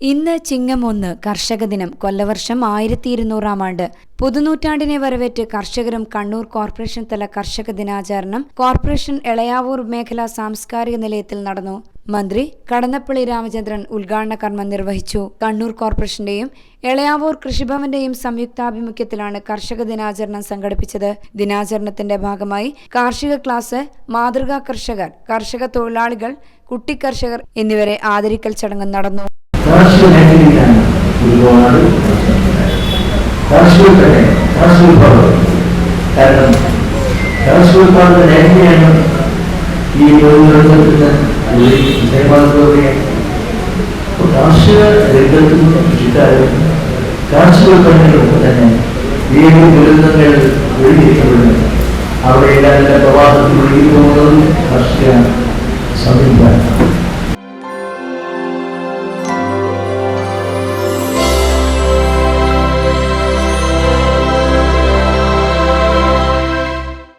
ഇന്ന് ചിങ്ങം ഒന്ന് കർഷക ദിനം കൊല്ലവർഷം ആയിരത്തി ഇരുന്നൂറാം ആണ്ട്. പുതുനൂറ്റാണ്ടിനെ വരവേറ്റ് കർഷകരും കണ്ണൂർ കോർപ്പറേഷൻ തല കർഷക ദിനാചരണം കോർപ്പറേഷൻ എളയാവൂർ മേഖലാ സാംസ്കാരിക നിലയത്തിൽ നടന്നു. മന്ത്രി കടന്നപ്പള്ളി രാമചന്ദ്രൻ ഉദ്ഘാടന കർമ്മം നിർവഹിച്ചു. കണ്ണൂർ കോർപ്പറേഷന്റെയും എളയാവൂർ കൃഷിഭവന്റെയും സംയുക്താഭിമുഖ്യത്തിലാണ് കർഷക ദിനാചരണം സംഘടിപ്പിച്ചത്. ദിനാചരണത്തിന്റെ ഭാഗമായി കാർഷിക ക്ലാസ് മാതൃകാ കർഷകർ കർഷക തൊഴിലാളികൾ കുട്ടിക്കർഷകർ എന്നിവരെ ആദരിക്കൽ ചടങ്ങ് നടന്നു. കാർഷിക മേഖലയിലാണ് ഒരുപാട് കാർഷിക തന്നെ കാർഷിക വിഭാഗം കാരണം കാർഷിക വിഭാഗത്തിന്റെ മേഖലയാണ് ഈ തൊഴിലുറപ്പിന് വിഷയമാകുകയാണ് അപ്പോൾ കാർഷിക രംഗത്തും കൃഷിക്കാരും കാർഷിക ഉൽപ്പന്നങ്ങൾക്കും തന്നെ ഏത് ദുരന്തങ്ങൾ ഒഴുകിയിരിക്കപ്പെടുന്നു അവിടെ എല്ലാ പ്രവാഹത്തിൽ ഒഴുകി പോകുന്നതും കാർഷിക